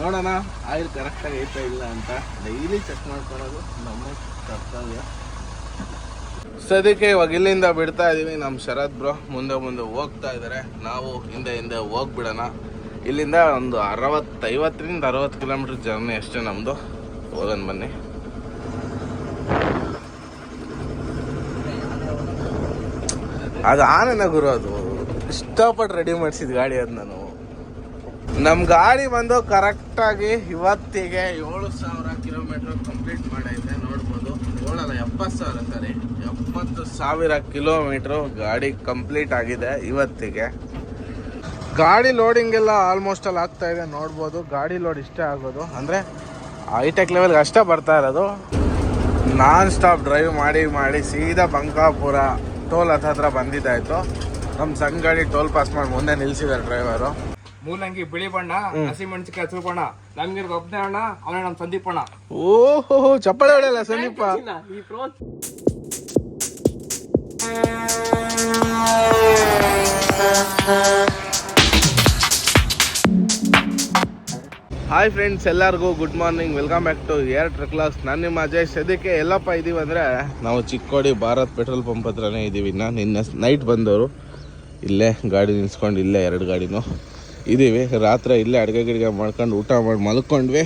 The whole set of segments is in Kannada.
ನೋಡೋಣ. ಆಯಿಲ್ ಕರೆಕ್ಟಾಗಿ ಐತಾ ಇಲ್ಲ ಅಂತ ಡೈಲಿ ಚೆಕ್ ಮಾಡ್ಕೊಳೋದು ನಮ್ಮ ಕರ್ತವ್ಯ. ಸದ್ಯಕ್ಕೆ ಇವಾಗ ಇಲ್ಲಿಂದ ಬಿಡ್ತಾ ಇದ್ದೀವಿ ನಮ್ಮ ಶರತ್ ಬ್ರೋ ಮುಂದೆ ಮುಂದೆ ಹೋಗ್ತಾ ಇದ್ದಾರೆ ನಾವು ಹಿಂದೆ ಹಿಂದೆ ಹೋಗ್ಬಿಡೋಣ. ಇಲ್ಲಿಂದ ಒಂದು ಅರವತ್ತೈವತ್ತರಿಂದ ಅರವತ್ತು ಕಿಲೋಮೀಟ್ರ್ ಜರ್ನಿ ಅಷ್ಟೇ ನಮ್ಮದು ಹೋಗೋಣ ಬನ್ನಿ. ಅದು ಆನೆನ ಗುರು ಅದು. ಇಷ್ಟಪಟ್ಟು ರೆಡಿ ಮಾಡಿಸಿದ ಗಾಡಿ ಅದು ನಾನು. ನಮ್ಮ ಗಾಡಿ ಬಂದು ಕರೆಕ್ಟಾಗಿ ಇವತ್ತಿಗೆ ಏಳು ಸಾವಿರ ಕಿಲೋಮೀಟರ್ ಕಂಪ್ಲೀಟ್ ಮಾಡೈತೆ, ನೋಡ್ಬೋದು. ಏಳಲ್ಲ ಎಪ್ಪತ್ತು ಸಾವಿರ ಸರಿ. ಎಪ್ಪತ್ತು ಸಾವಿರ ಕಿಲೋಮೀಟ್ರು ಗಾಡಿ ಕಂಪ್ಲೀಟ್ ಆಗಿದೆ ಇವತ್ತಿಗೆ. ಗಾಡಿ ಲೋಡಿಂಗ್ ಎಲ್ಲ ಆಲ್ಮೋಸ್ಟ್ ಅಲ್ಲಿ ಆಗ್ತಾ ಇದೆ, ನೋಡ್ಬೋದು. ಗಾಡಿ ಲೋಡ್ ಇಷ್ಟೇ ಆಗೋದು ಅಂದರೆ ಹೈಟೆಕ್ ಲೆವೆಲ್ಗೆ ಅಷ್ಟೇ ಬರ್ತಾ ಇರೋದು. ನಾನ್ ಸ್ಟಾಪ್ ಡ್ರೈವ್ ಮಾಡಿ ಮಾಡಿ ಸೀದಾ ಬಂಕಾಪುರ ಟೋಲ್ ಹತ್ರ ಬಂದಿದ್ದಾಯ್ತು. ನಮ್ಮ ಸಣ್ಣ ಗಾಡಿ ಟೋಲ್ ಪಾಸ್ ಮಾಡಿ ಮುಂದೆ ನಿಲ್ಸಿದ್ದಾರೆ ಡ್ರೈವರು ಮೂಲಂಗಿ ಬಿಳಿ ಬಣ್ಣ ಹಸಿ ಮೆಣಸಿಕಾಯಿ ಹಸಿರು ಬಣ್ಣ. ನಮ್ಗೆ ಒಬ್ಬನೇ ಅಣ್ಣ ಅವನೇ ನಮ್ಮ ಸಂದೀಪ್ ಅಣ್ಣ. ಓಹೋ ಚಪ್ಪಳೆ ಹೇಳಲ್ಲ ಸಂದೀಪ? ಈ ಹಾಯ್ ಫ್ರೆಂಡ್ಸ್ ಎಲ್ಲರಿಗೂ good morning welcome back to air class ನಾನು ನಿಮ್ಮ ಅಜಯ್. ಸದ್ಯಕ್ಕೆ ಎಲ್ಲಪ್ಪ ಇದ್ದೀವಿ ಅಂದರೆ ನಾವು ಚಿಕ್ಕೋಡಿ ಭಾರತ್ ಪೆಟ್ರೋಲ್ ಪಂಪ್ ಹತ್ರನೇ ಇದ್ದೀವಿ ಇನ್ನು. ನಿನ್ನೆ ನೈಟ್ ಬಂದವರು. ಇಲ್ಲೇ ಗಾಡಿ ನಿಲ್ಸ್ಕೊಂಡು ಇಲ್ಲೇ ಎರಡು ಗಾಡಿನೂ ಇದ್ದೀವಿ ರಾತ್ರಿ ಇಲ್ಲೇ ಅಡುಗೆ ಗಿಡಿಗೆ ಮಾಡ್ಕೊಂಡು ಊಟ ಮಾಡಿ ಮಲ್ಕೊಂಡ್ವಿ.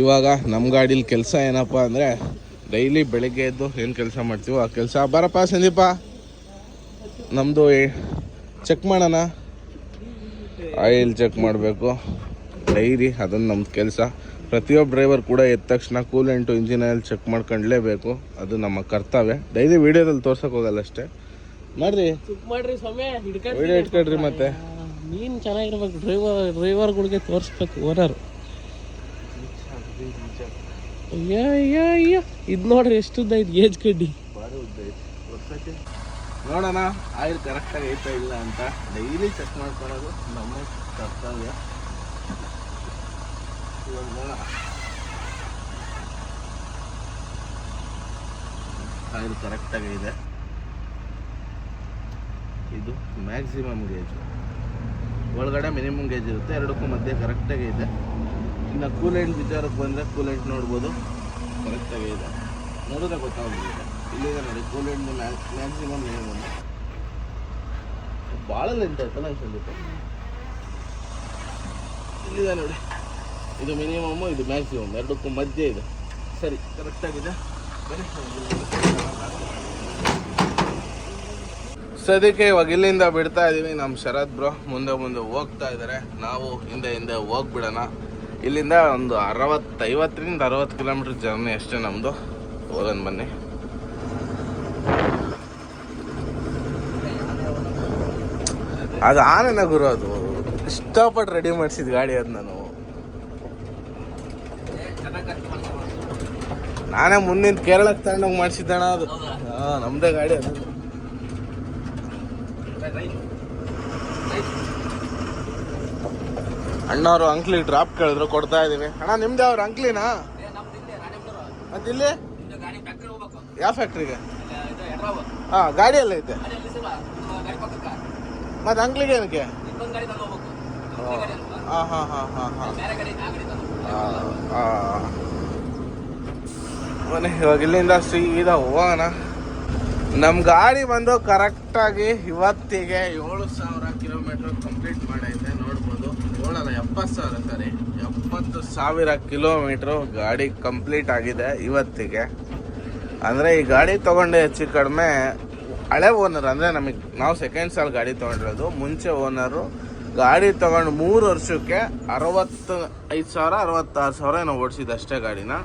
ಇವಾಗ ನಮ್ಮ ಗಾಡೀಲಿ ಕೆಲಸ ಏನಪ್ಪ ಅಂದರೆ ಡೈಲಿ ಬೆಳಗ್ಗೆ ಎದ್ದು ಏನು ಕೆಲಸ ಮಾಡ್ತೀವೋ ಆ ಕೆಲಸ. ಬರಪ್ಪ ಸಂದೀಪ. ನಮ್ಮದು ಚೆಕ್ ಮಾಡೋಣ. ಆಯಿಲ್ ಚೆಕ್ ಮಾಡಬೇಕು. ಡೈರಿ ಅದನ್ನು ನಮ್ಮ ಕೆಲಸ. ಪ್ರತಿಯೊಬ್ಬ ಡ್ರೈವರ್ ಕೂಡ ಎದ್ದ ತಕ್ಷಣ ಕೂಲೆಂಟು ಇಂಜಿನ್ ಆಯಿಲ್ ಚೆಕ್ ಮಾಡ್ಕೊಂಡ್ಲೇಬೇಕು. ಅದು ನಮ್ಮ ಕರ್ತವ್ಯ. ಡೈಲಿ ವಿಡಿಯೋದಲ್ಲಿ ತೋರ್ಸಕ್ಕೆ ಹೋಗಲ್ಲ ಅಷ್ಟೇ. ಮಾಡ್ರಿ. ವಿಡಿಯೋ ಇಟ್ಕೊಳ್ರಿ ಮತ್ತೆ. ನೀನ್ ಚೆನ್ನಾಗಿರ್ಬೇಕು ಡ್ರೈವರ್ ಡ್ರೈವರ್ಗಳಿಗೆ ತೋರಿಸ್ಬೇಕು ಓನರ್ ಅಯ್ಯೋ ಅಯ್ಯೋ ಅಯ್ಯೋ. ಇದು ನೋಡ್ರಿ ಎಷ್ಟುದ್ದ ಇದು ಏಜ್ ಕಡ್ಡಿ. ನೋಡೋಣ, ಆಯಿಲ್ ಕರೆಕ್ಟಾಗಿ ಐತಾ ಇಲ್ಲ ಅಂತ. ಡೈಲಿ ಚೆಕ್ ಮಾಡ್ಕೊಳ್ಳೋದು ನಮ್ಮ ಕರ್ತವ್ಯ. ನೋಡೋಣ. ಆಯಿಲ್ ಕರೆಕ್ಟಾಗಿ ಇದೆ. ಇದು ಮ್ಯಾಕ್ಸಿಮಮ್ ಗೇಜು ಒಳಗಡೆ ಮಿನಿಮಮ್ ಗೇಜ್ ಇರುತ್ತೆ. ಎರಡಕ್ಕೂ ಮಧ್ಯೆ ಕರೆಕ್ಟಾಗಿ ಇದೆ. ಇನ್ನು ಕೂಲೆಂಟ್ ವಿಚಾರಕ್ಕೆ ಬಂದರೆ ಕೂಲೆಂಟ್ ನೋಡ್ಬೋದು. ಕರೆಕ್ಟಾಗಿ ಇದೆ. ನೋಡಿದ್ರೆ ಗೊತ್ತಾಗ್ಬಿಡುತ್ತೆ. ಇಲ್ಲಿದೆ ನೋಡಿ ಕೂಲೆಂಟ್ ಮ್ಯಾಕ್ಸಿಮಮ್ ಮಿನಿಮಮ್ ಭಾಳ ಲೆಂತ್ ಆಯ್ತಲ್ಲ ಸಂದೀಪ ಇಲ್ಲಿದೆ ನೋಡಿ. ಇದು ಮಿನಿಮಮ್ಮು ಇದು ಮ್ಯಾಕ್ಸಿಮಮ್ ಎರಡಕ್ಕೂ ಮಧ್ಯೆ ಇದೆ. ಸರಿ ಕರೆಕ್ಟಾಗಿದೆ ಬನ್ನಿ. ಸದ್ಯಕ್ಕೆ ಇವಾಗ ಇಲ್ಲಿಂದ ಬಿಡ್ತಾ ಇದ್ದೀವಿ ನಮ್ಮ ಶರತ್ ಬ್ರೋ ಮುಂದೆ ಮುಂದೆ ಹೋಗ್ತಾ ಇದ್ದಾರೆ ನಾವು ಹಿಂದೆ ಹಿಂದೆ ಹೋಗ್ಬಿಡೋಣ. ಇಲ್ಲಿಂದ ಒಂದು ಅರವತ್ತೈವತ್ತರಿಂದ ಅರವತ್ತು ಕಿಲೋಮೀಟ್ರ್ ಜರ್ನಿ ಅಷ್ಟೇ ನಮ್ಮದು ಹೋಗೋಣ ಬನ್ನಿ. ಅದು ಆನೆನ ಗುರು ಅದು. ಇಷ್ಟಪಟ್ಟು ರೆಡಿ ಮಾಡಿಸಿದ ಗಾಡಿ ಅದು ನಾನು. ನಾನೇ ಮುಂದಿನ ಕೇರಳಕ್ಕೆ ತಗೊಂಡೋಗಿ ಮಾಡಿಸಿದ್ದಣ ಅದು. ಹಾಂ ನಮ್ಮದೇ ಗಾಡಿ ಅದು. ಅಣ್ಣವರು ಅಂಕ್ಲಿ ಡ್ರಾಪ್ ಕೇಳಿದ್ರು ಕೊಡ್ತಾ ಇದೀವಿ. ಅಣ್ಣ ನಿಮ್ದು ಅವ್ರ ಅಂಕ್ಲಿನಾ? ಮತ್ತಿಲ್ಲಿ? ಯಾವ ಫ್ಯಾಕ್ಟ್ರಿಗೆ ಹಾ ಗಾಡಿ ಎಲ್ಲ ಐತೆ ಮತ್ತೆ ಅಂಕ್ಲಿಗೆ ಏನಕ್ಕೆ? ಹಾ ಹಾ ಹಾ ಹಾ ಹಾ. ಬನ್ನಿ ಇವಾಗ ಇಲ್ಲಿಂದ ಸೀದಾ ಹೋಗೋಣ. ನಮ್ಮ ಗಾಡಿ ಬಂದು ಕರೆಕ್ಟಾಗಿ ಇವತ್ತಿಗೆ ಏಳು ಸಾವಿರ ಕಿಲೋಮೀಟರ್ ಕಂಪ್ಲೀಟ್ ಮಾಡೈತೆ, ನೋಡ್ಬೋದು. ಏಳಲ್ಲ, ಎಪ್ಪತ್ತು ಸಾವಿರ ಸರಿ. ಎಪ್ಪತ್ತು ಸಾವಿರ ಕಿಲೋಮೀಟ್ರು ಗಾಡಿ ಕಂಪ್ಲೀಟ್ ಆಗಿದೆ ಇವತ್ತಿಗೆ. ಅಂದರೆ ಈ ಗಾಡಿ ತಗೊಂಡೆ ಹೆಚ್ಚು ಕಡಿಮೆ ಹಳೆ ಓನರ್ ಅಂದರೆ ನಮಗೆ ನಾವು ಸೆಕೆಂಡ್ ಸಾಲ್ ಗಾಡಿ ತೊಗೊಂಡಿರೋದು. ಮುಂಚೆ ಓನರು ಗಾಡಿ ತೊಗೊಂಡು ಮೂರು ವರ್ಷಕ್ಕೆ ಅರವತ್ತು ಐದು ಸಾವಿರ, ಅರವತ್ತಾರು ಸಾವಿರ ಏನೋ ಓಡಿಸಿದ್ದು ಅಷ್ಟೇ ಗಾಡಿನ.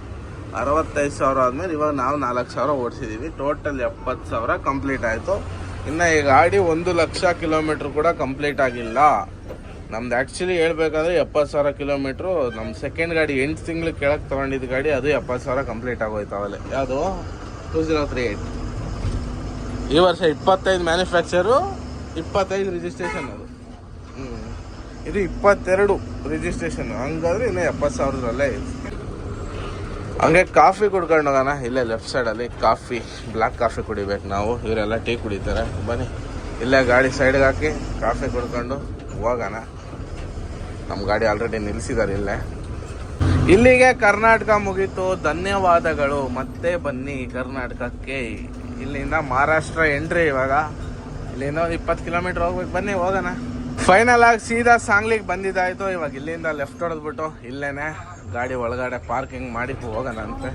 ಅರವತ್ತೈದು ಸಾವಿರ ಆದಮೇಲೆ ಇವಾಗ ನಾವು ನಾಲ್ಕು ಸಾವಿರ ಓಡಿಸಿದ್ದೀವಿ ಟೋಟಲ್ ಎಪ್ಪತ್ತು ಸಾವಿರ ಕಂಪ್ಲೀಟ್ ಆಯಿತು. ಇನ್ನು ಈ ಗಾಡಿ ಒಂದು ಲಕ್ಷ ಕಿಲೋಮೀಟ್ರ್ ಕೂಡ ಕಂಪ್ಲೀಟ್ ಆಗಿಲ್ಲ. ನಮ್ದು ಆ್ಯಕ್ಚುಲಿ ಹೇಳ್ಬೇಕಾದ್ರೆ ಎಪ್ಪತ್ತು ಸಾವಿರ ಕಿಲೋಮೀಟ್ರು ನಮ್ಮ ಸೆಕೆಂಡ್ ಗಾಡಿ ಎಂಟು ತಿಂಗಳು ಕೆಳಗೆ ತೊಗೊಂಡಿದ್ದ ಗಾಡಿ, ಅದು ಎಪ್ಪತ್ತು ಸಾವಿರ ಕಂಪ್ಲೀಟ್ ಆಗೋಯ್ತು ಯಾವುದು? ಟೂ ಜೀರೋ ತ್ರೀ ಏಯ್ಟ್ ಈ ವರ್ಷ ಇಪ್ಪತ್ತೈದು ಮ್ಯಾನುಫ್ಯಾಕ್ಚರು ಇಪ್ಪತ್ತೈದು ರಿಜಿಸ್ಟ್ರೇಷನ್ ಅದು. ಇದು ಇಪ್ಪತ್ತೆರಡು ರಿಜಿಸ್ಟ್ರೇಷನ್ ಹಂಗಾದ್ರೆ ಇನ್ನೂ ಎಪ್ಪತ್ತು ಸಾವಿರದಲ್ಲೇ ಇದೆ. ಹಂಗೆ ಕಾಫಿ ಕುಡ್ಕೊಂಡು ಹೋಗೋಣ ಇಲ್ಲೇ ಲೆಫ್ಟ್ ಸೈಡಲ್ಲಿ ಕಾಫಿ ಬ್ಲ್ಯಾಕ್ ಕಾಫಿ ಕುಡಿಬೇಕು ನಾವು. ಇವರೆಲ್ಲ ಟೀ ಕುಡಿತಾರೆ. ಬನ್ನಿ, ಇಲ್ಲೇ ಗಾಡಿ ಸೈಡ್ಗೆ ಹಾಕಿ ಕಾಫಿ ಕುಡ್ಕೊಂಡು ಹೋಗೋಣ. ನಮ್ಮ ಗಾಡಿ ಆಲ್ರೆಡಿ ನಿಲ್ಲಿಸಿದ್ದಾರೆ ಇಲ್ಲೇ. ಇಲ್ಲಿಗೆ ಕರ್ನಾಟಕ ಮುಗೀತು. ಧನ್ಯವಾದಗಳು. ಮತ್ತೆ ಬನ್ನಿ ಕರ್ನಾಟಕಕ್ಕೆ. ಇಲ್ಲಿಂದ ಮಹಾರಾಷ್ಟ್ರ ಎಂಟ್ರಿ ಇವಾಗ. ಇಲ್ಲಿಂದ ಒಂದು ಇಪ್ಪತ್ತು ಕಿಲೋಮೀಟ್ರ್ ಹೋಗ್ಬೇಕು. ಬನ್ನಿ, ಹೋಗೋಣ. ಫೈನಲ್ ಆಗಿ ಸೀದಾ ಸಾಂಗ್ಲಿಗೆ ಬಂದಿದ್ದಾಯ್ತು. ಇವಾಗ ಇಲ್ಲಿಂದ ಲೆಫ್ಟ್ ಹೊಡೆದ್ಬಿಟ್ಟು ಇಲ್ಲೇನೆ ಗಾಡಿ ಒಳಗಡೆ ಪಾರ್ಕಿಂಗ್ ಮಾಡಿ ಹೋಗೋಣ ಅಂತೆ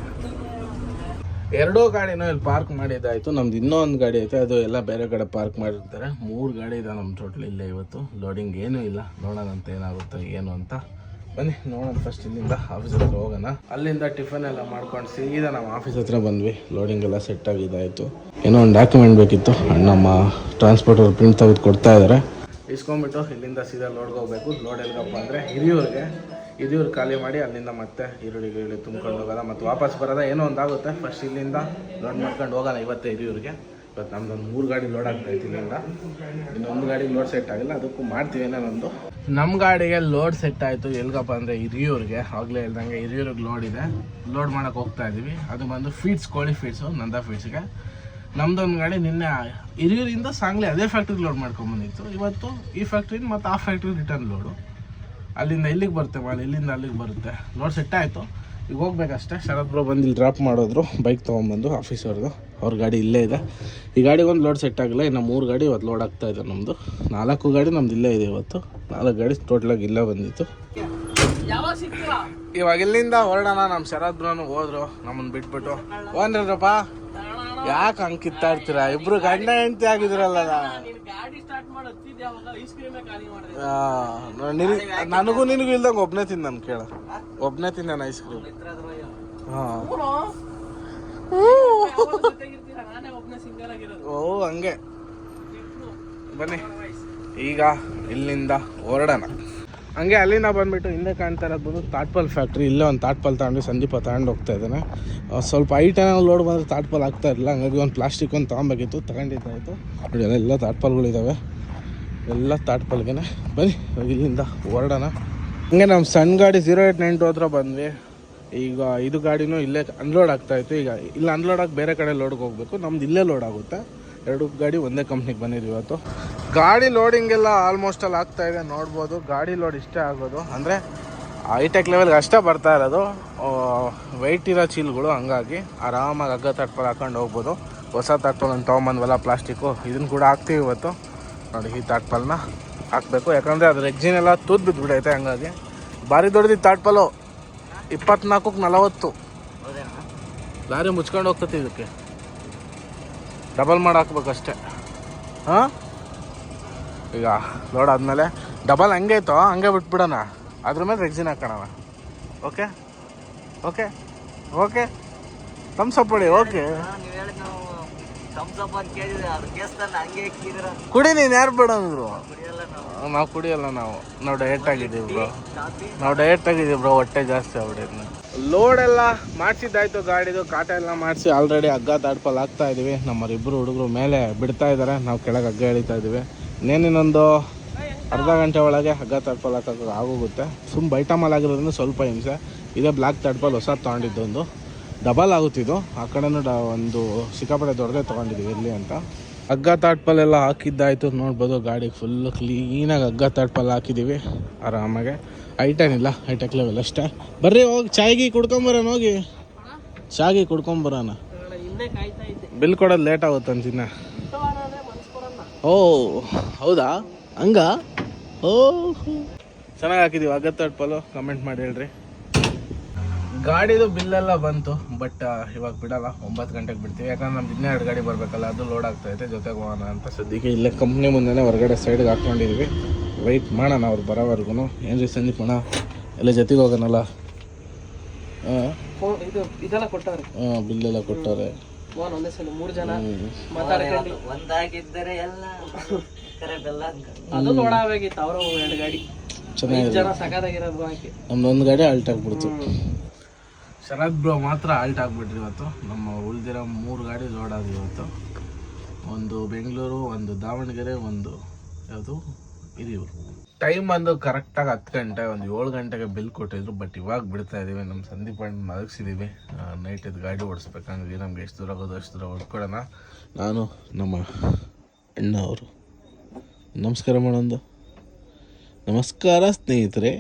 ಎರಡೂ ಗಾಡಿನೂ ಇಲ್ಲಿ ಪಾರ್ಕ್ ಮಾಡಿದ್ದಾಯ್ತು. ನಮ್ದು ಇನ್ನೂ ಒಂದು ಗಾಡಿ ಐತೆ. ಅದು ಎಲ್ಲ ಬೇರೆ ಕಡೆ ಪಾರ್ಕ್ ಮಾಡಿರ್ತಾರೆ. ಮೂರು ಗಾಡಿ ಇದೆ ನಮ್ಮ ಟೋಟಲ್ ಇಲ್ಲೇ ಇವತ್ತು. ಲೋಡಿಂಗ್ ಏನೂ ಇಲ್ಲ. ನೋಡೋಣ ಅಂತ ಏನಾಗುತ್ತೋ ಏನು ಅಂತ. ಬನ್ನಿ, ನೋಡೋಣ ಫಸ್ಟ್ ಇಲ್ಲಿಂದ ಆಫೀಸ್ ಹತ್ರ ಹೋಗೋಣ. ಅಲ್ಲಿಂದ ಟಿಫನ್ ಎಲ್ಲ ಮಾಡ್ಕೊಂಡು ಸೀದಾ ನಾವು ಆಫೀಸ್ ಹತ್ರ ಬಂದ್ವಿ. ಲೋಡಿಂಗ್ ಎಲ್ಲ ಸೆಟ್ ಆಗಿದ್ದಾಯ್ತು. ಏನೋ ಒಂದು ಡಾಕ್ಯುಮೆಂಟ್ ಬೇಕಿತ್ತು. ನಮ್ಮ ಟ್ರಾನ್ಸ್ಪೋರ್ಟರ್ ಪ್ರಿಂಟ್ ತೆಗೆದು ಕೊಡ್ತಾ ಇದ್ದಾರೆ ಇಸ್ಕೊಂಬಿಟ್ಟು ಇಲ್ಲಿಂದ ಸೀದಾ ಲೋಡ್ಗೆ ಹೋಗ್ಬೇಕು. ಲೋಡ್ ಎಲ್ಗಪ್ಪ ಅಂದರೆ ಹಿರಿಯೂರಿಗೆ. ಹಿರಿಯೂರು ಖಾಲಿ ಮಾಡಿ ಅಲ್ಲಿಂದ ಮತ್ತೆ ಈರುಳ್ಳಿ ಗಿರುಳ್ಳಿ ತುಂಬ್ಕೊಂಡು ಹೋಗೋದ ಮತ್ತು ವಾಪಸ್ ಬರೋದ ಏನೋ ಒಂದಾಗುತ್ತೆ. ಫಸ್ಟ್ ಇಲ್ಲಿಂದ ಲೋಡ್ ಮಾಡ್ಕೊಂಡು ಹೋಗೋಣ ಇವತ್ತೇ ಹಿರಿಯೂರಿಗೆ. ಇವತ್ತು ನಮ್ದೊಂದು ಮೂರು ಗಾಡಿ ಲೋಡ್ ಆಗ್ತಾಯಿತ್ತು ಇಲ್ಲಿಂದ. ಇನ್ನೊಂದು ಗಾಡಿಗೆ ಲೋಡ್ ಸೆಟ್ ಆಗಿಲ್ಲ. ಅದಕ್ಕೂ ಮಾಡ್ತೀವಿ ಏನೋ ನಮ್ಮ ಗಾಡಿಗೆ ಲೋಡ್ ಸೆಟ್ ಆಯಿತು. ಎಲ್ಗಪ್ಪ ಅಂದರೆ ಹಿರಿಯೂರಿಗೆ. ಆಗಲೇ ಇಲ್ದಂಗೆ ಹಿರಿಯೂರಿಗೆ ಲೋಡ್ ಇದೆ. ಲೋಡ್ ಮಾಡೋಕ್ಕೆ ಹೋಗ್ತಾ ಇದ್ದೀವಿ ಅದು ಬಂದು ಫೀಡ್ಸ್ ಕೋಳಿ ಫೀಡ್ಸು ನಂದ ಫೀಡ್ಸ್ಗೆ ನಮ್ದೊಂದು ಗಾಡಿ ನಿನ್ನೆ ಹಿರಿಯೂರಿಂದ ಸಾಂಗ್ಲಿ ಅದೇ ಫ್ಯಾಕ್ಟ್ರಿಗೆ ಲೋಡ್ ಮಾಡ್ಕೊಂಬಂದಿತ್ತು ಇವತ್ತು ಈ ಫ್ಯಾಕ್ಟ್ರಿಯಿಂದ ಮತ್ತು ಆ ಫ್ಯಾಕ್ಟ್ರಿ ರಿಟರ್ನ್ ಲೋಡು ಅಲ್ಲಿಂದ ಇಲ್ಲಿಗೆ ಬರುತ್ತೆ ಮಾಲ್, ಇಲ್ಲಿಂದ ಅಲ್ಲಿಗೆ ಬರುತ್ತೆ. ಲೋಡ್ ಸೆಟ್ ಆಯಿತು. ಈಗ ಹೋಗ್ಬೇಕಷ್ಟೇ. ಶರತ್ ಬ್ರೋ ಬಂದು ಇಲ್ಲಿ ಡ್ರಾಪ್ ಮಾಡಿದ್ರು. ಬೈಕ್ ತೊಗೊಂಬಂದು ಆಫೀಸ್ ಅವ್ರದ್ದು ಅವ್ರ ಗಾಡಿ ಇಲ್ಲೇ ಇದೆ. ಈ ಗಾಡಿಗೆ ಒಂದು ಲೋಡ್ ಸೆಟ್ ಆಗಿಲ್ಲ. ಇನ್ನು ಮೂರು ಗಾಡಿ ಇವತ್ತು ಲೋಡ್ ಆಗ್ತಾ ಇದೆ ನಮ್ಮದು ನಾಲ್ಕು ಗಾಡಿ ನಮ್ದು ಇಲ್ಲೇ ಇದೆ ಇವತ್ತು. ನಾಲ್ಕು ಗಾಡಿ ಟೋಟಲಾಗಿ ಇಲ್ಲೇ ಬಂದಿತ್ತು. ಇವಾಗ ಇಲ್ಲಿಂದ ಹೊರಡೋಣ. ನಮ್ಮ ಶರತ್ ಬ್ರೋನು ಹೋದ್ರು. ನಮ್ಮನ್ನು ಬಿಟ್ಬಿಟ್ಟು. ಓನ್ರಪ್ಪ ಯಾಕೆ ಹಂಗೆ ಕಿತ್ತಾ ಇರ್ತೀರಾ? ಇಬ್ರು ಗಂಡ ಹೆಂಡತಿ ಆಗಿದ್ರಲ್ಲ ನಿನ್- ನನಗೂ ನಿನಗೂ ಇಲ್ದಂಗೆ ಒಬ್ಬನೇ ತಿಂದ ಕೇಳ. ಒಬ್ಬನೇ ತಿಂದಾನ ಐಸ್ ಕ್ರೀಮ್ ಹಾಂ. ಓ ಹಂಗೆ. ಬನ್ನಿ. ಈಗ ಇಲ್ಲಿಂದ ಹೊರಡೋಣ. ಹಂಗೆ ಅಲ್ಲಿಂದ ಬಂದ್ಬಿಟ್ಟು ಹಿಂದೆ ಕಾಣ್ತಾ ಇರೋದು ಬಂದು ತಾಟ್ಪಲ್ ಫ್ಯಾಕ್ಟ್ರಿ, ಇಲ್ಲೇ ಒಂದು ತಾಟ್ಪಲ್ ತಗೊಂಡು ಸಂದೀಪ ತಗೊಂಡು ಹೋಗ್ತಾ ಇದ್ದಾನೆ ಸ್ವಲ್ಪ ಐಟನ ಲೋಡ್ ಬಂದರೆ ತಾಟ್ಪಲ್ ಆಗ್ತಾ ಇರಲಿಲ್ಲ, ಹಂಗಾಗಿ ಒಂದು ಪ್ಲಾಸ್ಟಿಕ್ ಒಂದು ತೊಗೊಬೇಕಿತ್ತು ತಗೊಂಡಿದ್ದಾಯಿತು ನೋಡಿ, ಎಲ್ಲ ತಾಟ್ಪಲ್ಗಳಿದ್ದಾವೆ ಎಲ್ಲ ತಾಟ್ಪಲ್ಗೆನೆ. ಬನ್ನಿ ಇಲ್ಲಿಂದ ಹೊರಡೋಣ. ಹಂಗೆ ನಮ್ಮ ಸಣ್ಣ ಗಾಡಿ ಜೀರೋ ಏಟ್ ನೈನ್ ಟು ಹತ್ರ ಬಂದ್ವಿ. ಈಗ ಇದು ಗಾಡಿನೂ ಇಲ್ಲೇ ಅನ್ಲೋಡ್ ಆಗ್ತಾಯಿತ್ತು ಈಗ ಇಲ್ಲಿ ಅನ್ಲೋಡ್ ಆಗಿ ಬೇರೆ ಕಡೆ ಲೋಡ್ಗೆ ಹೋಗಬೇಕು. ನಮ್ದು ಇಲ್ಲೇ ಲೋಡ್ ಆಗುತ್ತೆ. ಎರಡು ಗಾಡಿ ಒಂದೇ ಕಂಪ್ನಿಗೆ ಬಂದಿದ್ವಿ ಇವತ್ತು. ಗಾಡಿ ಲೋಡಿಂಗ್ ಎಲ್ಲ ಆಲ್ಮೋಸ್ಟ್ ಅಲ್ಲಿ ಆಗ್ತಾ ಇದೆ ನೋಡ್ಬೋದು. ಗಾಡಿ ಲೋಡ್ ಇಷ್ಟೇ ಆಗೋದು. ಅಂದರೆ ಹೈಟೆಕ್ ಲೆವೆಲ್ಗೆ ಅಷ್ಟೇ ಬರ್ತಾ ಇರೋದು. ವೆಯ್ಟ್ ಇರೋ ಚೀಲ್ಗಳು ಹಂಗಾಗಿ ಆರಾಮಾಗಿ ಹಗ್ಗ ತಟ್ಪಲ್ ಹಾಕೊಂಡು ಹೋಗ್ಬೋದು. ಹೊಸ ತಾಟ್ಪಲ್ ಒಂದು ತೊಗೊಂಬಂದ್ವಲ್ಲ ಪ್ಲಾಸ್ಟಿಕ್ಕು ಇದನ್ನು ಕೂಡ ಹಾಕ್ತೀವಿ ಇವತ್ತು. ನೋಡಿ ಈ ತಾಟ್ಪಲ್ನ ಹಾಕಬೇಕು. ಯಾಕಂದರೆ ಅದ್ರ ಎಕ್ಸಿನ್ ಎಲ್ಲ ತೂತ್ ಬಿದ್ದುಬಿಡೈತೆ ಹಂಗಾಗಿ. ಭಾರಿ ದೊಡ್ಡದು ತಾಟ್ಪಲು ಇಪ್ಪತ್ನಾಲ್ಕಕ್ಕೆ ನಲವತ್ತು. ಲಾರಿ ಮುಚ್ಕೊಂಡು ಹೋಗ್ತತಿ ಇದಕ್ಕೆ. ಡಬಲ್ ಮಾಡಿ ಹಾಕ್ಬೇಕಷ್ಟೆ ಹಾಂ? ಈಗ ಲೋಡ್ ಆದಮೇಲೆ ಡಬಲ್ ಹಂಗೆ ಹಂಗೆ ಬಿಟ್ಬಿಡೋಣ. ಅದ್ರ ಮೇಲೆ ರೆಕ್ಸಿನ್ ಹಾಕೋಣ okay okay okay thumbs up ಮಾಡಿ ಓಕೆ ಕುಡಿ ನೀನು ಯಾರು ಬೇಡ ಅಂದ್ರು? ನಾವು ಕುಡಿಯಲ್ಲ ನಾವು. ನಾವು ಡಯಟ್ ಆಗಿದ್ದೀವಿ ಬ್ರೋ ನಾವು ಡಯಟ್ ಆಗಿದ್ದೀವಿ ಬ್ರೋ ಹೊಟ್ಟೆ ಜಾಸ್ತಿ ಆಗ್ಬಿಟ್ಟಿದ್ನ ಲೋಡ್ ಎಲ್ಲ ಮಾಡಿಸಿದ್ದಾಯ್ತು ಗಾಡಿದು ಕಾಟ ಎಲ್ಲ ಮಾಡಿಸಿ ಆಲ್ರೆಡಿ ಹಗ್ಗ ತಾಡ್ಪಲ್ ಹಾಕ್ತಾ ಇದೀವಿ. ನಮ್ಮರಿಬ್ಬರು ಹುಡುಗರು ಮೇಲೆ ಬಿಡ್ತಾ ಇದ್ದಾರೆ ನಾವು ಕೆಳಗೆ ಹಗ್ಗ ಎಳಿತಾ ಇದ್ದೀವಿ ಇನ್ನೇನಿನ್ನೊಂದು ಅರ್ಧ ಗಂಟೆ ಒಳಗೆ ಹಗ್ಗ ತಾಡ್ಪಲ್ ಹಾಕೋಕೆ ಆಗೋಗುತ್ತೆ. ಸುಮ್ಮ ಬೈಟಮಲ್ ಆಗಿರೋದ್ರಿಂದ ಸ್ವಲ್ಪ ಹಿಂಸೆ. ಇದೇ ಬ್ಲ್ಯಾಕ್ ತಡ್ಪಲ್ ಹೊಸ ತೊಗೊಂಡಿದ್ದೊಂದು ಡಬಲ್ ಆಗುತ್ತಿದ್ದು ಆ ಕಡೆನೂ ಡ ಒಂದು ಸಿಕ್ಕಾಪಟ್ಟೆ ದೊಡ್ಡದೇ ತೊಗೊಂಡಿದ್ದೀವಿ ಇಲ್ಲಿ ಅಂತ. ಹಗ್ಗ ತಾಟ್ಪಲ್ ಎಲ್ಲ ಹಾಕಿದ್ದಾಯ್ತು. ನೋಡ್ಬೋದು ಗಾಡಿ ಫುಲ್ ಕ್ಲೀನಾಗಿ ಹಗ್ಗ ತಾಟ್ಪಲ್ ಹಾಕಿದ್ದೀವಿ. ಆರಾಮಾಗೆ. ಐಟನ್ ಇಲ್ಲ ಹೈಟೆಕ್ ಲೆವೆಲ್ ಅಷ್ಟೇ. ಬರ್ರಿ, ಹೋಗಿ, ಚಾಯ್ಗಿ ಕುಡ್ಕೊಂಬರೋಣ, ಹೋಗಿ. ಚಾಗಿ ಕುಡ್ಕೊಂಬರೋಣ. ಬಿಲ್ ಕೊಡೋದು ಲೇಟ್ ಆಗುತ್ತೆ ಅಂತಿನ್ನ. ಓ, ಹೌದಾ? ಹಂಗ? ಓ ಚೆನ್ನಾಗಿ ಹಾಕಿದೀವಿ ಅಗತ್ತ ಪಲೋ ಕಮೆಂಟ್ ಮಾಡಿ ಹೇಳ್ರಿ. ಗಾಡಿದು ಬಿಲ್ಲೆಲ್ಲ ಬಂತು ಬಟ್ ಇವಾಗ ಬಿಡಲ್ಲ, ಒಂಬತ್ತು ಗಂಟೆಗೆ ಬಿಡ್ತೀವಿ. ಯಾಕಂದ್ರೆ ನಮ್ದು ಇನ್ನೆರಡು ಗಾಡಿ ಬರಬೇಕಲ್ಲ, ಅದು ಲೋಡ್ ಆಗ್ತಾ ಐತೆ ಜೊತೆಗೆ ಹೋಗೋಣ ಅಂತ. ಸದ್ಯಕ್ಕೆ ಇಲ್ಲೇ ಕಂಪ್ನಿ ಮುಂದೆನೇ ಹೊರಗಡೆ ಸೈಡ್ಗೆ ಹಾಕ್ಕೊಂಡಿದ್ವಿ ವೆಯ್ಟ್ ಮಾಡೋಣ ಅವ್ರು ಬರೋವರೆಗೂ ಏನ್ರಿ ಸಂದೀಪ್ ಅಣ್ಣ? ಎಲ್ಲ ಜೊತೆಗೆ ಹೋಗೋಣಲ್ಲ? ಇದು ಇದೆಲ್ಲ ಕೊಟ್ಟವ್ರೆ. ಹಾಂ ಬಿಲ್ಲೆಲ್ಲ ಕೊಟ್ಟವ್ರೆ. ಫೋನ್ ಒಂದೇ ಸಲ ಮೂರು ಜನ. ಮಾತಾಡ್ಕೊಂಡು. ಒಂದಾಗಿದ್ದರೆ ಎಲ್ಲ ಕರೆಕ್ಟ್ ಎಲ್ಲ ಅದು ನೋಡಾಬೇಕಿತ್ತು ಅವರು ಎರಡು ಗಾಡಿ. ಜನ ನಮ್ದೊಂದು ಗಾಡಿ ಆಲ್ಟ್ ಆಗ್ಬಿಡ್ತು. ಶರತ್ ಬ್ರೋ ಮಾತ್ರ ಆಲ್ಟ್ ಆಗ್ಬಿಟ್ರಿ ಇವತ್ತು. ನಮ್ಮ ಉಳಿದಿರೋ ಮೂರು ಗಾಡಿ ಲೋಡ್ ಆದ್ವಿ ಇವತ್ತು. ಒಂದು ಬೆಂಗಳೂರು ಒಂದು ದಾವಣಗೆರೆ ಒಂದು ಯಾವುದು? ಹಿರಿಯೂರು ಟೈಮ್ ಬಂದು ಕರೆಕ್ಟಾಗಿ ಹತ್ತು ಗಂಟೆ, ಒಂದು ಏಳು ಗಂಟೆಗೆ ಬಿಲ್ ಕೊಟ್ಟಿದ್ರು ಬಟ್ ಇವಾಗ ಬಿಡ್ತಾ ಇದ್ದೀವಿ ನಮ್ಮ ಸಂದೀಪ್ ಅಣ್ಣ ಮಲಗಿಸಿದ್ದೀವಿ ನೈಟ್ ಇದು ಗಾಡಿ ಓಡಿಸ್ಬೇಕಂಗೆ ನಮ್ಗೆ ಎಷ್ಟು ದೂರ ಆಗೋದು ಅಷ್ಟು ದೂರ ಹೊಡ್ಕೊಡೋಣ ನಾನು, ನಮ್ಮ ಅಣ್ಣ ಅವರು. ನಮಸ್ಕಾರ ಮಾಡೋದು. ನಮಸ್ಕಾರ ಸ್ನೇಹಿತರೆ.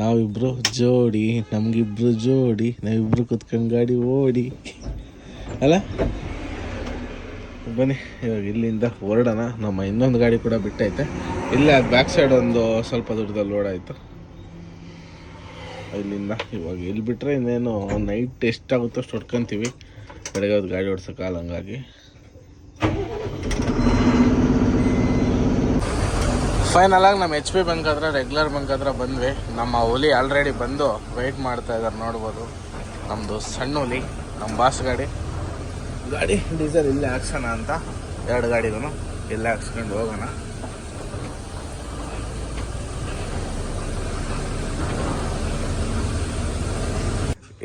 ನಾವಿಬ್ಬರು ಜೋಡಿ, ನಮಗಿಬ್ರು ಜೋಡಿ, ನಾವಿಬ್ರು ಕುತ್ಕೊಂಡು ಗಾಡಿ ಓಡಿ. ಅಲ್ಲ? ಬನ್ನಿ, ಇವಾಗ ಇಲ್ಲಿಂದ ಹೊರಡೋಣ. ನಮ್ಮ ಇನ್ನೊಂದು ಗಾಡಿ ಕೂಡ ಬಿಟ್ಟೈತೆ. ಇಲ್ಲೇ ಅದು ಬ್ಯಾಕ್ ಸೈಡ್ ಒಂದು ಸ್ವಲ್ಪ ದೂರದಲ್ಲಿ ಓಡಾಯಿತು ಇಲ್ಲಿಂದ ಇವಾಗ ಇಲ್ಲಿ ಬಿಟ್ಟರೆ ಇನ್ನೇನು ನೈಟ್ ಎಷ್ಟಾಗುತ್ತೋ ಅಷ್ಟು ಹೊಡ್ಕೊತೀವಿ. ಬೆಳಗ್ಗೆ ಹೊತ್ತು ಗಾಡಿ ಓಡ್ಸೋಕ್ಕಲ್ಲ ಹಂಗಾಗಿ. ಫೈನಲ್ ಆಗಿ ನಮ್ಮ ಎಚ್ ಪಿ ಬಂಕ್ ಹತ್ರ ರೆಗ್ಯುಲರ್ ಬಂಕ್ ಹತ್ರ ಬಂದ್ವಿ. ನಮ್ಮ ಹುಲಿ ಆಲ್ರೆಡಿ ಬಂದು ವೆಯ್ಟ್ ಮಾಡ್ತಾ ಇದ್ದಾರೆ ನೋಡ್ಬೋದು. ನಮ್ಮದು ಸಣ್ಣ ಹುಲಿ, ನಮ್ಮ ಬಾಸ್ ಗಾಡಿ. ಗಾಡಿ. ಡೀಸೆಲ್ ಇಲ್ಲೇ ಹಾಕ್ಸೋಣ ಅಂತ. ಎರಡು ಗಾಡಿಗೂ ಇಲ್ಲೇ ಹಾಕ್ಸ್ಕೊಂಡು ಹೋಗೋಣ.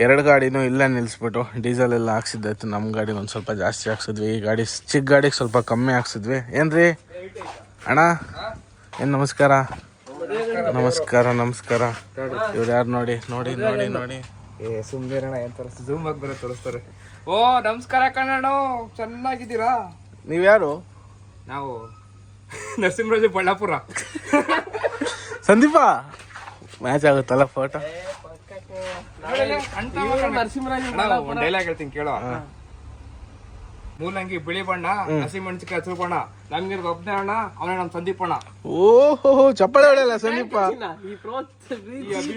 ಎರಡು ಗಾಡಿನೂ ಇಲ್ಲೇ ನಿಲ್ಲಿಸ್ಬಿಟ್ಟು ಡೀಸೆಲ್ ಎಲ್ಲ ಹಾಕ್ಸಿದ್ದಾಯ್ತು ನಮ್ಮ ಗಾಡಿ ಒಂದು ಸ್ವಲ್ಪ ಜಾಸ್ತಿ ಹಾಕ್ಸಿದ್ವಿ. ಈ ಗಾಡಿ ಚಿಕ್ಕ ಗಾಡಿಗೆ ಸ್ವಲ್ಪ ಕಮ್ಮಿ ಹಾಕ್ಸಿದ್ವಿ. ಏನ್ರಿ? ಅಣ್ಣ? ಏನು ನಮಸ್ಕಾರ? ನಮಸ್ಕಾರ ನಮಸ್ಕಾರ. ಇವ್ರು ಯಾರು ನೋಡಿ? ನೋಡಿ ನೋಡಿ ನೋಡಿ. ಏ ಸುಮ್ಮನೆ ಓ ನಮಸ್ಕಾರ ಕಣ್ಣಣ್ಣ ಚೆನ್ನಾಗಿದ್ದೀರಾ? ನೀವ್ಯಾರು? ನಾವು ನರಸಿಂಹರಾಜು ಬಳ್ಳಾಪುರ. ಸಂದೀಪ? ಮ್ಯಾಚ್ ಆಗುತ್ತಲ್ಲ ಫೋಟೋ ಒಂದ್ ಡೈಲಾಗ್ ಹೇಳ್ತೀನಿ ಕೇಳೋ ಮೂಲಂಗಿ ಬಿಳಿ ಬಣ್ಣ ಹಸಿ ಮೆಣಸಿಕಾಯಿ ಹಸಿರು ಬಣ್ಣ. ನಮ್ಗೆ ಒಬ್ಬನೇ ಅಣ್ಣ ಅವನೇ ನಮ್ ಸಂದೀಪ್ ಅಣ್ಣ. ಓಹೋ ಚಪ್ಪಾಳೆ ಹೊಡೆಯಲ್ಲ ಸಂದೀಪ?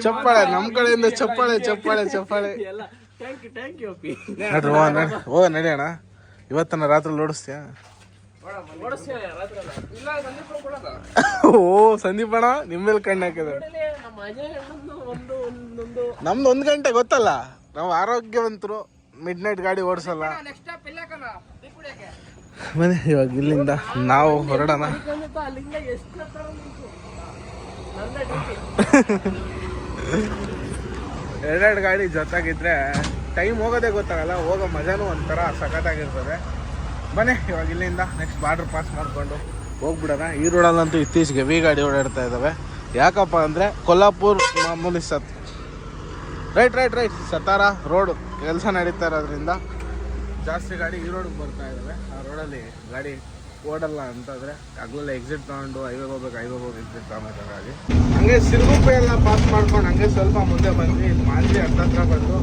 ಚಪ್ಪಾಳೆ ನಮ್ಮ ಕಡೆಯಿಂದ ಚಪ್ಪಾಳೆ ಚಪ್ಪಾಳೆ ಚಪ್ಪಾಳೆ. ಎಲ್ಲ ಥ್ಯಾಂಕ್ ಯು ಥ್ಯಾಂಕ್ ಯು ಅಪ್ಪಿ ನಡ್ರಿ ಓ ನಡಿ ಓ ನಡಿಯೋಣ ಇವತ್ತನ ರಾತ್ರಿ ಓಡಿಸ್ತೀಯಾ ಓ ಸಂದೀಪ್ ಅಣ್ಣ ನಿಮ್ಮ ಮೇಲೆ ಕಣ್ಣು ಹಾಕಿದ್ರೆ. ನಮ್ದು ಒಂದು ಗಂಟೆ ಗೊತ್ತಲ್ಲ? ನಾವು ಆರೋಗ್ಯವಂತರು ಮಿಡ್ ನೈಟ್ ಗಾಡಿ ಓಡಿಸಲ್ಲ. ಮನೆ ಇವಾಗ ಇಲ್ಲಿಂದ ನಾವು ಹೊರಡೋಣ. ಎರಡೆರಡು ಗಾಡಿ ಜೊತೆಗಿದ್ರೆ ಟೈಮ್ ಹೋಗೋದೇ ಗೊತ್ತಾಗಲ್ಲ, ಹೋಗೋ ಮಜಾನು ಒಂಥರ ಸಖತ್ತಾಗಿರ್ತದೆ. ಬನ್ನಿ, ಇವಾಗ ಇಲ್ಲಿಂದ ನೆಕ್ಸ್ಟ್ ಬಾರ್ಡ್ರ್ ಪಾಸ್ ಮಾಡಿಕೊಂಡು ಹೋಗ್ಬಿಡೋಣ. ಈ ರೋಡಲ್ಲಂತೂ ಇತ್ತೀಚೆಗೆ ವಿ ಗಾಡಿ ಓಡಾಡ್ತಾ ಇದ್ದಾವೆ ಯಾಕಪ್ಪ ಅಂದರೆ ಕೊಲ್ಲಾಪುರ್ ಮಾಮೂಲಿ ಸತ್ right right right Satara road ಕೆಲಸ ನಡೀತಾ ಇರೋದ್ರಿಂದ ಜಾಸ್ತಿ ಗಾಡಿ ಈ ರೋಡಿಗೆ ಬರ್ತಾ ಇದ್ದಾವೆ ಆ ರೋಡಲ್ಲಿ ಗಾಡಿ ಓಡಲ್ಲ ಅಂತಂದರೆ ಹಗಲಲ್ಲಿ ಎಕ್ಸಿಟ್ ತಗೊಂಡು ಹೈವೇಗೆ ಹೋಗ್ಬೇಕು ಹೈವೇಗೆ ಹೋಗಿ ಎಕ್ಸಿಟ್ ತಗೊಂಬೇಕಾಗಿ ಹಂಗೆ ಸಿರುಗುಪ್ಪೆ ಎಲ್ಲ ಪಾಸ್ ಮಾಡ್ಕೊಂಡು ಹಂಗೆ ಸ್ವಲ್ಪ ಮುಂದೆ ಬಂದ್ವಿ. ಮಾಂಜಿ ಹತ್ತತ್ರ ಬಂದು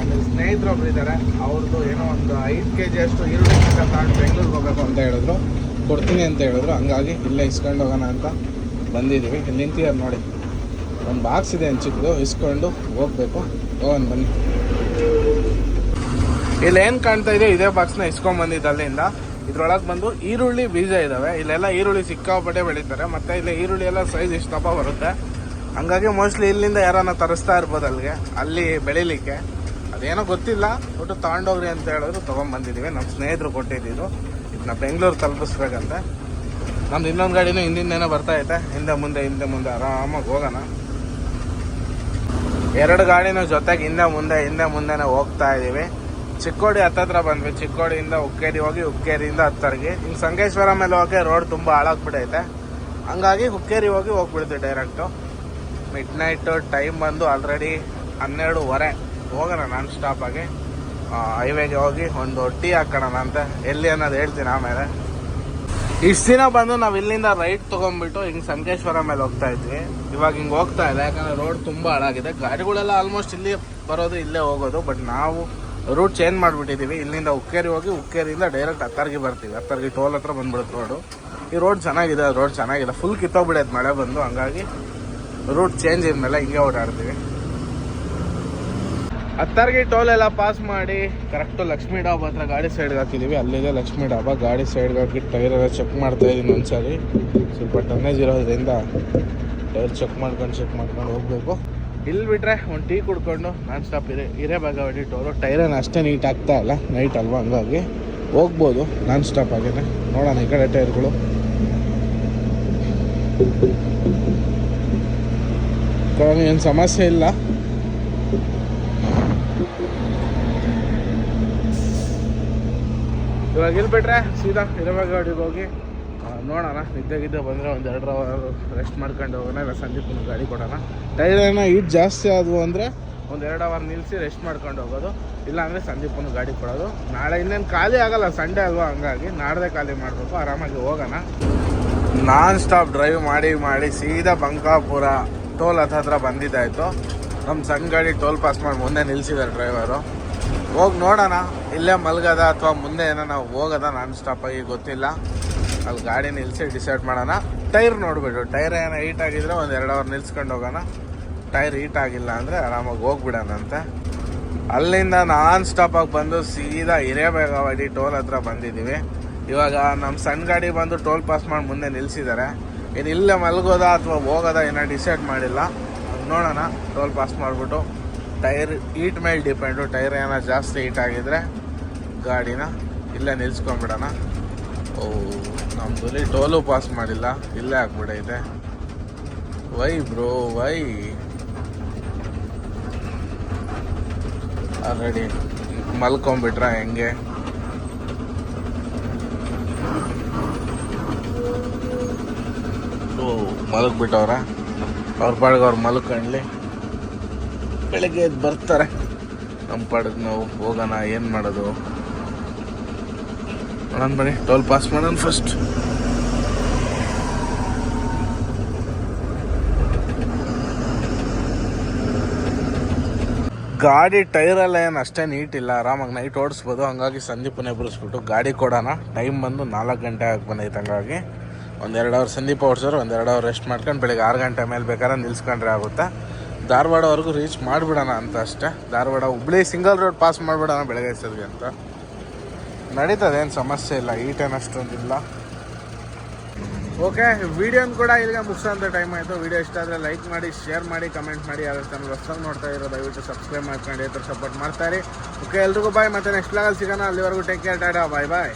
ಅಲ್ಲಿ ಸ್ನೇಹಿತರು ಒಬ್ರು ಇದ್ದಾರೆ ಅವ್ರದ್ದು ಏನೋ ಒಂದು ಐದು ಕೆ ಜಿ ಅಷ್ಟು ಈರುಳ್ಳಿ ಅಂತ ತಗೊಂಡು ಬೆಂಗಳೂರಿಗೆ ಹೋಗ್ಬೇಕು ಅಂತ ಹೇಳಿದ್ರು. ಕೊಡ್ತೀನಿ ಅಂತ ಹೇಳಿದ್ರು. ಹಂಗಾಗಿ ಇಲ್ಲೇ ಇಸ್ಕೊಂಡು ಹೋಗೋಣ ಅಂತ ಬಂದಿದ್ದೀವಿ. ಇಲ್ಲಿ ನಿಂತಿದ್ದಾರೆ ನೋಡಿ. ಒಂದು ಬಾಕ್ಸ್ ಇದೆ ಚಿಕ್ಕದು ಇಸ್ಕೊಂಡು ಹೋಗ್ಬೇಕು. ಹೋಗೋಣ ಬನ್ನಿ. ಇಲ್ಲಿ ಏನು ಕಾಣ್ತಾ ಇದೆ ಇದೇ ಬಾಕ್ಸ್ನ ಇಸ್ಕೊಂಡ್ ಬಂದಿದ್ದು ಅಲ್ಲಿಂದ. ಇದ್ರೊಳಗೆ ಬಂದು ಈರುಳ್ಳಿ ಬೀಜ ಇದಾವೆ. ಇಲ್ಲೆಲ್ಲ ಈರುಳ್ಳಿ ಸಿಕ್ಕಾಪಟ್ಟೆ ಬೆಳೀತಾರೆ. ಮತ್ತೆ ಇಲ್ಲಿ ಈರುಳ್ಳಿ ಎಲ್ಲ ಸೈಜ್ ಇಷ್ಟು ದಪ್ಪ ಬರುತ್ತೆ. ಹಂಗಾಗಿ ಮೋಸ್ಟ್ಲಿ ಇಲ್ಲಿಂದ ಯಾರನ್ನ ತರಿಸ್ತಾ ಇರ್ಬೋದು ಅಲ್ಲಿಗೆ. ಅಲ್ಲಿ ಬೆಳಿಲಿಕ್ಕೆ. ಅದೇನೋ ಗೊತ್ತಿಲ್ಲ. ಒಟ್ಟು ತಗೊಂಡೋಗ್ರಿ ಅಂತ ಹೇಳಿದ್ರು ತೊಗೊಂಬಂದಿದ್ದೀವಿ ನಮ್ಮ ಸ್ನೇಹಿತರು ಕೊಟ್ಟಿದ್ದು ಇದನ್ನ ಬೆಂಗಳೂರು ತಲುಪಿಸ್ಬೇಕಂತ. ನಮ್ದು ಇನ್ನೊಂದು ಗಾಡಿನೂ ಹಿಂದಿಂದೇನೋ ಬರ್ತಾ ಐತೆ. ಹಿಂದೆ ಮುಂದೆ ಹಿಂದೆ ಮುಂದೆ ಆರಾಮಾಗಿ ಹೋಗೋಣ. ಎರಡು ಗಾಡಿನೂ ಜೊತೆಗೆ ಹಿಂದೆ ಮುಂದೆ, ಹಿಂದೆ ಮುಂದೆನೇ ಹೋಗ್ತಾ ಇದ್ದೀವಿ ಚಿಕ್ಕೋಡಿ ಹತ್ತತ್ರ ಬಂದ್ವಿ. ಚಿಕ್ಕೋಡಿಯಿಂದ ಉಕ್ಕೇರಿ ಹೋಗಿ ಹುಕ್ಕೇರಿಯಿಂದ ಹತ್ತರಿಗೆ. ಹಿಂಗೆ ಸಂಗೇಶ್ವರ ಮೇಲೆ ಹೋಗಿ ರೋಡ್ ತುಂಬ ಹಾಳಾಗ್ಬಿಟ್ಟೈತೆ ಹಂಗಾಗಿ ಹುಕ್ಕೇರಿ ಹೋಗಿ ಹೋಗ್ಬಿಡ್ತೀವಿ ಡೈರೆಕ್ಟು ಮಿಡ್ ನೈಟು ಟೈಮ್ ಬಂದು ಆಲ್ರೆಡಿ ಹನ್ನೆರಡುವರೆ. ಹೋಗೋಣ ನಾನ್ ಸ್ಟಾಪಾಗಿ ಹೈವೇಗೆ ಹೋಗಿ ಒಂದು ಟೀ ಹಾಕೋಣ ಅಂತ ಎಲ್ಲಿ ಅನ್ನೋದು ಹೇಳ್ತೀನಿ ಆಮೇಲೆ. ಇಷ್ಟು ದಿನ ಬಂದು ನಾವು ಇಲ್ಲಿಂದ ರೈಟ್ ತೊಗೊಂಡ್ಬಿಟ್ಟು ಹಿಂಗೆ ಸಂಕೇಶ್ವರ ಮೇಲೆ ಹೋಗ್ತಾ ಇದ್ವಿ. ಇವಾಗ ಹಿಂಗೆ ಹೋಗ್ತಾ ಇಲ್ಲ ಯಾಕಂದ್ರೆ ರೋಡ್ ತುಂಬ ಹಾಳಾಗಿದೆ. ಗಾಡಿಗಳೆಲ್ಲ ಆಲ್ಮೋಸ್ಟ್ ಇಲ್ಲಿ ಬರೋದು ಇಲ್ಲೇ ಹೋಗೋದು ಬಟ್ ನಾವು ರೂಟ್ ಚೇಂಜ್ ಮಾಡಿಬಿಟ್ಟಿದ್ದೀವಿ ಇಲ್ಲಿಂದ ಉಕ್ಕೇರಿ ಹೋಗಿ ಉಕ್ಕೇರಿಯಿಂದ ಡೈರೆಕ್ಟ್ ಹತ್ತರ್ಗಿ ಬರ್ತೀವಿ. ಹತ್ತರ್ಗಿ ಟೋಲ್ ಹತ್ರ ಬಂದ್ಬಿಡುತ್ತೆ ರೋಡು ಈ ರೋಡ್ ಚೆನ್ನಾಗಿದೆ ರೋಡ್ ಚೆನ್ನಾಗಿಲ್ಲ ಫುಲ್ ಕಿತ್ತೋಗ್ಬಿಡೋದು ಮಳೆ ಬಂದು. ಹಂಗಾಗಿ ರೂಟ್ ಚೇಂಜ್ ಇದ್ಮೇಲೆ ಹಿಂಗೆ ಓಡಾಡ್ತೀವಿ. ಹತ್ತರ್ಗಿ ಟೋಲ್ ಎಲ್ಲ ಪಾಸ್ ಮಾಡಿ ಕರೆಕ್ಟು ಲಕ್ಷ್ಮೀ ಡಾಬಾ ಹತ್ರ ಗಾಡಿ ಸೈಡ್ಗೆ ಹಾಕಿದ್ದೀವಿ ಅಲ್ಲಿದೆ ಲಕ್ಷ್ಮೀ ಡಾಬಾ. ಗಾಡಿ ಸೈಡ್ಗೆ ಹಾಕಿ ಟೈರ್ ಎಲ್ಲ ಚೆಕ್ ಮಾಡ್ತಾ ಇದ್ದೀನಿ ಒಂದ್ಸರಿ. ಸ್ವಲ್ಪ ಟನ್ನೇಜ್ ಇರೋದ್ರಿಂದ ಟೈರ್ ಚೆಕ್ ಮಾಡ್ಕೊಂಡು ಚೆಕ್ ಮಾಡ್ಕೊಂಡು ಹೋಗ್ಬೇಕು. ಇಲ್ಲಿ ಬಿಟ್ಟರೆ ಒಂದು ಟೀ ಕುಡ್ಕೊಂಡು ನಾನ್ ಸ್ಟಾಪ್ ಇದೆ ಭಾಗ ಟೋಲು ಟೈರನ್ನು ಅಷ್ಟೇ ನೀಟ್ ಆಗ್ತಾ ಇಲ್ಲ. ನೈಟ್ ಅಲ್ವಾ ಹಂಗಾಗಿ. ಹೋಗ್ಬೋದು. ನಾನ್ ಸ್ಟಾಪ್ ಆಗಿದೆ ನೋಡೋಣ ಈ ಕಡೆ ಟೈರ್ಗಳು. ಏನು ಸಮಸ್ಯೆ ಇಲ್ಲ. ಇವಾಗ ಇಲ್ಲಿ ಬಿಟ್ರೆ ಸೀದಾ ಹಿರೇಬಾಗವಾಡಿಗೆ ಹೋಗಿ ಆ, ನೋಡೋಣ. ನಿದ್ದೆ ಗಿದ್ದೆ ಬಂದರೆ ಒಂದು ಎರಡು ಅವರ್ ರೆಸ್ಟ್ ಮಾಡ್ಕೊಂಡು ಹೋಗೋಣ, ಇಲ್ಲ ಸಂದೀಪನ ಗಾಡಿ ಕೊಡೋಣ. ಟೈರ್ ಏನೋ ಈಟ್ ಜಾಸ್ತಿ ಆದವು ಅಂದರೆ ಒಂದು ಎರಡು ಅವರ್ ನಿಲ್ಲಿಸಿ ರೆಸ್ಟ್ ಮಾಡ್ಕೊಂಡು ಹೋಗೋದು. ಇಲ್ಲಾಂದರೆ ಸಂದೀಪನ ಗಾಡಿ ಕೊಡೋದು. ನಾಳೆ ಇನ್ನೇನು ಖಾಲಿ ಆಗೋಲ್ಲ ಸಂಡೇ ಅಲ್ವಾ ಹಂಗಾಗಿ. ನಾಡ್ದೆ ಖಾಲಿ ಮಾಡಬೇಕು, ಆರಾಮಾಗಿ ಹೋಗೋಣ. ನಾನ್ ಸ್ಟಾಪ್ ಡ್ರೈವ್ ಮಾಡಿ ಮಾಡಿ ಸೀದಾ ಬಂಕಾಪುರ ಟೋಲ್ ಹತ್ರ ಹತ್ರ ಬಂದಿದ್ದಾಯ್ತು ನಮ್ಮ ಸಣ್ಣ ಗಾಡಿ ಟೋಲ್ ಪಾಸ್ ಮಾಡಿ ಮುಂದೆ ನಿಲ್ಲಿಸಿದ್ದಾರೆ ಡ್ರೈವರು ಹೋಗಿ ನೋಡೋಣ, ಇಲ್ಲೇ ಮಲ್ಗದ ಅಥವಾ ಮುಂದೆ ಏನೋ ನಾವು ಹೋಗೋದ ನಾನ್ ಸ್ಟಾಪ್ ಆಗಿ ಗೊತ್ತಿಲ್ಲ. ಅಲ್ಲಿ ಗಾಡಿ ನಿಲ್ಲಿಸಿ ಡಿಸೈಡ್ ಮಾಡೋಣ. ಟೈರ್ ನೋಡಿಬಿಟ್ಟು ಟೈರ್ ಏನೋ ಹೀಟ್ ಆಗಿದ್ರೆ ಒಂದು ಎರಡು ಅವರ್ ನಿಲ್ಸ್ಕೊಂಡು ಹೋಗೋಣ. ಟೈರ್ ಹೀಟ್ ಆಗಿಲ್ಲ ಅಂದರೆ ಆರಾಮಾಗಿ ಹೋಗ್ಬಿಡೋಣಂತೆ ಅಲ್ಲಿಂದ ನಾನ್ ಸ್ಟಾಪ್ ಆಗಿ ಬಂದು ಸೀದಾ ಹಿರೇಬೇಗವಾಡಿ ಟೋಲ್ ಹತ್ರ ಬಂದಿದ್ದೀವಿ ಇವಾಗ ನಮ್ಮ ಸಣ್ಣ ಗಾಡಿ ಬಂದು ಟೋಲ್ ಪಾಸ್ ಮಾಡಿ ಮುಂದೆ ನಿಲ್ಸಿದ್ದಾರೆ ಇನ್ನು ಇಲ್ಲೇ ಮಲಗೋದಾ ಅಥವಾ ಹೋಗೋದಾ ಏನೋ ಡಿಸೈಡ್ ಮಾಡಿಲ್ಲ. ನೋಡೋಣ, ಟೋಲ್ ಪಾಸ್ ಮಾಡಿಬಿಟ್ಟು. ಟೈರ್ ಹೀಟ್ ಮೇಲೆ ಡಿಪೆಂಡು ಟೈರ್ ಏನೋ ಜಾಸ್ತಿ ಹೀಟ್ ಆಗಿದ್ರೆ ಗಾಡಿನ ಇಲ್ಲೇ ನಿಲ್ಸ್ಕೊಂಬಿಡೋಣ ಓ. ನಮ್ಮದು ಟೋಲು ಪಾಸ್ ಮಾಡಿಲ್ಲ, ಇಲ್ಲೇ ಆಗ್ಬಿಡೈತೆ. Why bro, why. ಆಲ್ರೆಡಿ ಮಲ್ಕೊಂಬಿಟ್ರ ಹೆಂಗೆ? ಮಲಗ್ಬಿಟ್ಟವ್ರ? ಅವ್ರ ಪಾಡಿಗೆ ಅವ್ರು ಮಲ್ಕೊಂಡ್ಲಿ. ಬೆಳಗ್ಗೆ ಎದ್ದು ಬರ್ತಾರೆ. ನಮ್ಮ ಪಾಡಿಗೆ ನಾವು ಹೋಗೋಣ, ಏನು ಮಾಡೋದು? ನೋಡೋಣ ಬನ್ನಿ ಟೋಲ್ ಪಾಸ್ ಮಾಡೋಣ ಫಸ್ಟ್ ಗಾಡಿ ಟೈರೆಲ್ಲ ಏನು ಅಷ್ಟೇ ನೀಟ್ ಇಲ್ಲ. ಆರಾಮಾಗಿ ನೈಟ್ ಓಡಿಸ್ಬೋದು. ಹಂಗಾಗಿ ಸಂದೀಪನೇ ಎಬ್ಬರಿಸ್ಬಿಟ್ಟು ಗಾಡಿ ಕೊಡೋಣ. ಟೈಮ್ ಬಂದು ನಾಲ್ಕು ಗಂಟೆ ಆಗಿ ಬಂದೈತೆ ಹಂಗಾಗಿ. ಒಂದೆರಡು ಅವರ್ ಸಂದೀಪ ಓಡಿಸೋರು ಒಂದೆರಡು ಅವರ್ ರೆಸ್ಟ್ ಮಾಡ್ಕೊಂಡು ಬೆಳಿಗ್ಗೆ ಆರು ಗಂಟೆ ಮೇಲೆ ಬೇಕಾದ್ರೆ ನಿಲ್ಸ್ಕೊಂಡ್ರೆ ಆಗುತ್ತೆ. ಧಾರವಾಡವರೆಗೂ ರೀಚ್ ಮಾಡಿಬಿಡೋಣ ಅಂತ ಅಷ್ಟೇ. Dharwad Hubli single road pass ಮಾಡಿಬಿಡೋಣ ಬೆಳಗ್ಗೆ ಎಷ್ಟೊತ್ತಿಗೆ ಅಂತ. ನಡೀತದೆ, ಏನು ಸಮಸ್ಯೆ ಇಲ್ಲ ಈಟೇನು ಅಷ್ಟೊಂದಿಲ್ಲ ಓಕೆ ವಿಡಿಯೋನ ಕೂಡ ಇಲ್ಲಿಗೆ ಮುಗಿಸೋಂಥ ಟೈಮ್ ಆಯಿತು. ವಿಡಿಯೋ ಇಷ್ಟ ಆದರೆ ಲೈಕ್ ಮಾಡಿ ಶೇರ್ ಮಾಡಿ ಕಮೆಂಟ್ ಮಾಡಿ ಯಾರು ಚಾನಲ್ ಹೊಸ್ದಾಗಿ ನೋಡ್ತಾ ಇರೋ, ದಯವಿಟ್ಟು ಸಬ್ಸ್ಕ್ರೈಬ್ ಮಾಡ್ಕೊಂಡು ಇದ್ರ ಸಪೋರ್ಟ್ ಮಾಡ್ತಾರೆ ಓಕೆ ಎಲ್ರಿಗೂ ಬಾಯ್ ಮತ್ತೆ ನೆಕ್ಸ್ಟ್ ಲಾಗಲ್ಲಿ ಸಿಗೋಣ. ಅಲ್ಲಿವರೆಗೂ take care tata bye bye